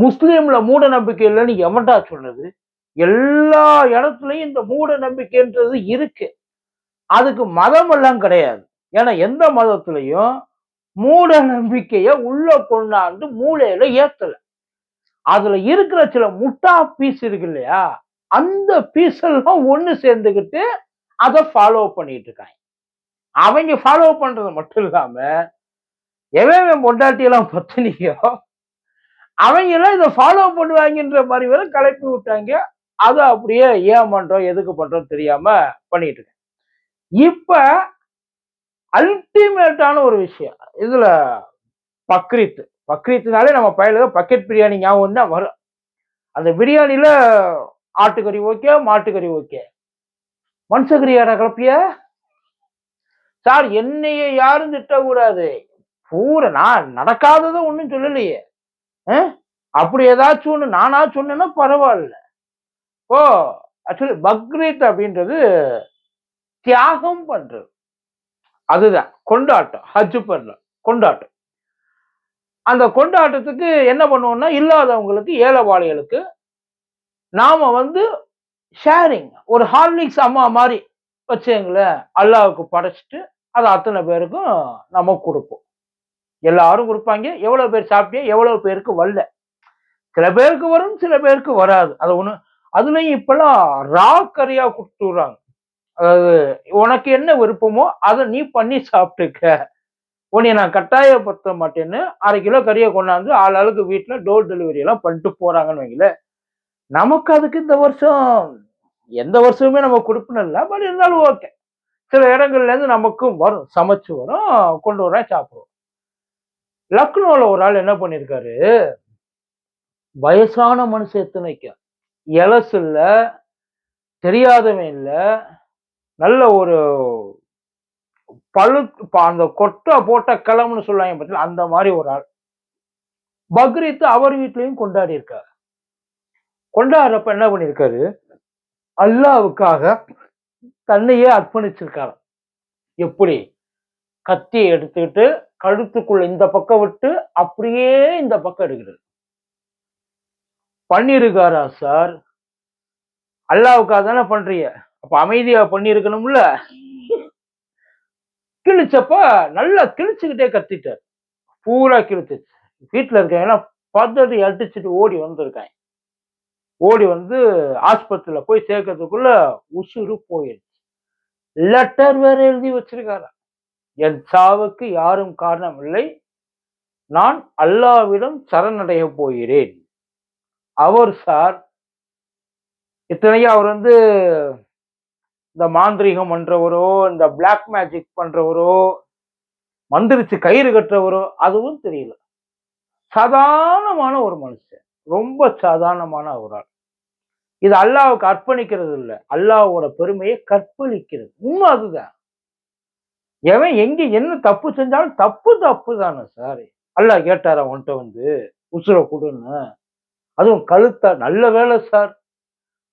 முஸ்லீம்ல மூட நம்பிக்கை இல்லைன்னு எவன்டா சொன்னது? எல்லா இடத்துலயும் இந்த மூட நம்பிக்கைன்றது இருக்கு. அதுக்கு மதம் எல்லாம் கிடையாது. ஏன்னா எந்த மதத்துலையும் மூட நம்பிக்கைய உள்ள கொண்டாந்து மூளையில ஏத்தல. அதுல இருக்கிற சில முட்டா பீஸ் இருக்கு இல்லையா? அந்த பீஸ் எல்லாம் ஒண்ணு சேர்ந்துக்கிட்டு அதை ஃபாலோ பண்ணிட்டு இருக்காங்க. அவங்க ஃபாலோ பண்றது மட்டும் இல்லாம எவன் பொண்டாட்டி எல்லாம் பத்தினியோ அவங்க எல்லாம் இதை ஃபாலோ பண்ணுவாங்கன்ற மாதிரி வேற கலப்பி விட்டாங்க. அதை அப்படியே ஏன் பண்றோம் எதுக்கு பண்றோம் தெரியாம பண்ணிட்டு இருக்கேன். இப்ப அல்டிமேட்டான ஒரு விஷயம். இதுல பக்ரீத் பக்ரீத்னாலே நம்ம பயிலுக பக்கெட் பிரியாணி ஞாபகம் தான் வரும். அந்த பிரியாணியில ஆட்டுக்கறி ஓகே மாட்டுக்கறி ஓகே மனுஷக்கறி யாரா கலப்பிய? சார் என்னைய யாரும் திட்டக்கூடாது. பூரா நான் நடக்காததும் ஒன்றும் சொல்லலையே. அப்படி ஏதாச்சும் ஒன்று நானா சொன்னேன்னா பரவாயில்ல. ஓ ஆக்சுவலி பக்ரீத் அப்படின்றது தியாகம் பண்றது. அதுதான் கொண்டாட்டம் ஹஜ் பண்ண கொண்டாட்டம். அந்த கொண்டாட்டத்துக்கு என்ன பண்ணுவோம்னா இல்லாதவங்களுக்கு ஏழைவாளிகளுக்கு நாம வந்து ஷேரிங் ஒரு ஹார்லிக்ஸ் அம்மா மாதிரி வச்சுங்களேன் அல்லாவுக்கு படைச்சிட்டு அதை அத்தனை பேருக்கும் நம்ம கொடுப்போம். எல்லாரும் கொடுப்பாங்க. எவ்வளவு பேர் சாப்பிட்டியா? எவ்வளவு பேருக்கு வரல. சில பேருக்கு வரும் சில பேருக்கு வராது. அது ஒன்று அதுலயும் இப்பெல்லாம் ரா கறியா கொடுத்துடுறாங்க. அதாவது உனக்கு என்ன விருப்பமோ அதை நீ பண்ணி சாப்பிட்டுக்க. உன்னை நான் கட்டாயப்படுத்த மாட்டேன்னு அரை கிலோ கறியை கொண்டாந்து ஆள் ஆளுக்கு வீட்டில் டோர் டெலிவரி எல்லாம் பண்ணிட்டு போறாங்கன்னு வைங்கள. நமக்கு அதுக்கு இந்த வருஷம் எந்த வருஷமுமே நம்ம கொடுப்பணும் பட் இருந்தாலும் ஓகே சில இடங்கள்ல இருந்து நமக்கும் வரும். சமைச்சு வரும் கொண்டு வரேன் சாப்பிடுவோம். லக்னோவில் ஒரு ஆள் என்ன பண்ணியிருக்காரு வயசான மனுஷன் எத்தனைக்க எலஸ் இல்லை தெரியாதவன் இல்லை நல்ல ஒரு பழு ப- அந்த கொட்டை போட்ட கிளம்புன்னு சொல்லுவாங்க பத்தில அந்த மாதிரி ஒரு ஆள். பக்ரீத்து அவர் வீட்லேயும் கொண்டாடி இருக்காரு. கொண்டாடுறப்ப என்ன பண்ணியிருக்காரு அல்லாவுக்காக தன்னையே அர்ப்பணிச்சிருக்காரு எப்படி? கத்தியை எடுத்துக்கிட்டு கழுத்துக்குள்ள இந்த பக்கம் விட்டு அப்படியே இந்த பக்கம் எடுக்கிறது. பண்ணிருக்காரா சார்? அல்லாவுக்காக தானே பண்றீங்க? அப்ப அமைதியா பண்ணிருக்கணும்ல? கிழிச்சப்ப நல்லா கிழிச்சுக்கிட்டே கத்திட்டார். பூரா கிழிச்சிச்சு. வீட்டுல இருக்கவங்க பதறி அடிச்சுட்டு ஓடி வந்திருக்காங்க. ஓடி வந்து ஆஸ்பத்திரியில போய் சேர்க்கறதுக்குள்ள உசுறு போயிடுச்சு. லெட்டர் வேற எழுதி வச்சிருக்காரா? என் சாவுக்கு யாரும் காரணம் இல்லை நான் அல்லாவிடம் சரணடைய போகிறேன். அவர் சார் இத்தனையும் அவர் வந்து இந்த மாந்திரீகம் பண்றவரோ இந்த பிளாக் மேஜிக் பண்றவரோ மந்திரிச்சு கயிறு கட்டுறவரோ அதுவும் தெரியல. சாதாரணமான ஒரு மனுஷன். ரொம்ப சாதாரணமான அவரால் இது அல்லாவுக்கு அர்ப்பணிக்கிறது இல்லை அல்லாவோட பெருமையை கற்பழிக்கிறது. உண்மை அதுதான். எவன் எங்க என்ன தப்பு செஞ்சாலும் தப்பு தப்பு தானே சார் அல்லாஹ் கேட்டாரா அவன்கிட்ட வந்து? உசுரை கொடுன்னு. அதுவும் கழுத்தா நல்ல வேலை சார்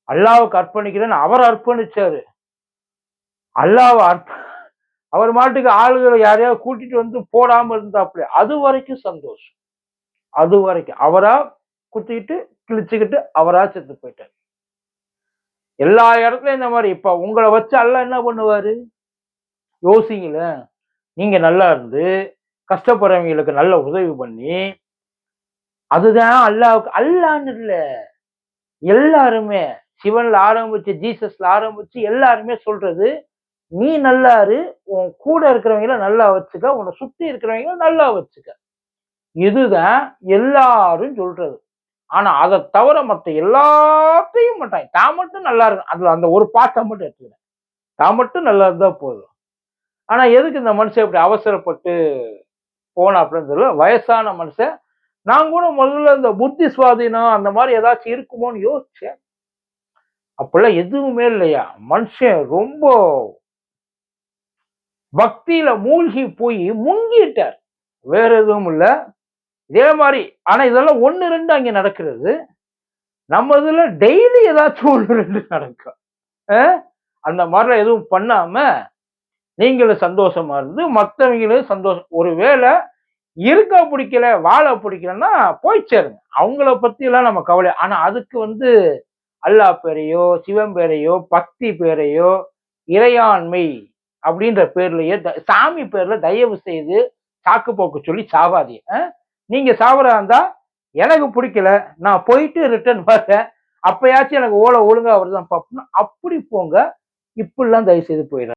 அல்லாவுக்கு அர்ப்பணிக்கிறேன்னு அவர் அர்ப்பணிச்சாரு. அல்லாவை அர்ப்ப அவர் மாட்டுக்கு ஆளுகளை யாரையாவது கூட்டிட்டு வந்து போடாம இருந்தாப்புல அது வரைக்கும் சந்தோஷம். அது வரைக்கும். அவரா குத்திக்கிட்டு கிழிச்சுக்கிட்டு அவரா செத்து போயிட்டார். எல்லா இடத்துலயும் இந்த மாதிரி. இப்ப உங்களை வச்சு அல்ல என்ன பண்ணுவாரு? யோசிங்களேன் நீங்கள் நல்லா இருந்து கஷ்டப்படுறவங்களுக்கு நல்ல உதவி பண்ணி அதுதான் அல்லாவுக்கு அல்லான்னு இல்லை. எல்லாருமே சிவன்ல ஆரம்பிச்சு ஜீசஸ்ல ஆரம்பிச்சு எல்லாருமே சொல்றது நீ நல்லா இரு உன் கூட இருக்கிறவங்கள நல்லா வச்சுக்க உன்னை சுத்தி இருக்கிறவங்கள நல்லா வச்சுக்க. இதுதான் எல்லாரும் சொல்றது. ஆனா அதை தவிர மற்ற எல்லாத்தையும் மாட்டாங்க. தான் மட்டும் நல்லா இருக்கும் அதுல அந்த ஒரு பாட்டை மட்டும் எடுத்துக்கிறேன். தான் மட்டும் நல்லா இருந்தா போதும். ஆனால் எதுக்கு இந்த மனுஷன் இப்படி அவசரப்பட்டு போன அப்படின்னு சொல்ல வயசான மனுஷன். நான் கூட முதல்ல இந்த புத்தி சுவாதீனம் அந்த மாதிரி ஏதாச்சும் இருக்குமோன்னு யோசிச்சேன். அப்படிலாம் எதுவுமே இல்லையா? மனுஷன் ரொம்ப பக்தியில மூழ்கி போய் முங்கிட்டார். வேற எதுவும் இல்லை. இதே மாதிரி ஆனா இதெல்லாம் ஒன்று ரெண்டு அங்கே நடக்கிறது. நம்ம இதுல டெய்லி ஏதாச்சும் ஒன்று ரெண்டு நடக்கும். அந்த மாதிரிலாம் எதுவும் பண்ணாம நீங்களும் சந்தோஷமா இருந்து மற்றவங்களும் சந்தோஷம். ஒருவேளை இருக்க பிடிக்கல வாழ பிடிக்கலன்னா போய் சேருங்க. அவங்கள பற்றிலாம் நம்ம கவலை. ஆனா அதுக்கு வந்து அல்லாஹ் பேரையோ சிவன் பேரையோ பக்தி பேரையோ இறையாண்மை அப்படின்ற பேர்லயே த- சாமி பேர்ல தயவு செய்து சாக்கு போக்கு சொல்லி சாவாதீங்க. நீங்க சாவரா இருந்தா எனக்கு பிடிக்கல நான் போயிட்டு ரிட்டர்ன் வரேன். அப்பயாச்சும் எனக்கு ஓலை ஒழுங்கா வருதான் பார்ப்போம் அப்படி போங்க. இப்படிலாம் தயவு செய்து போயிடும்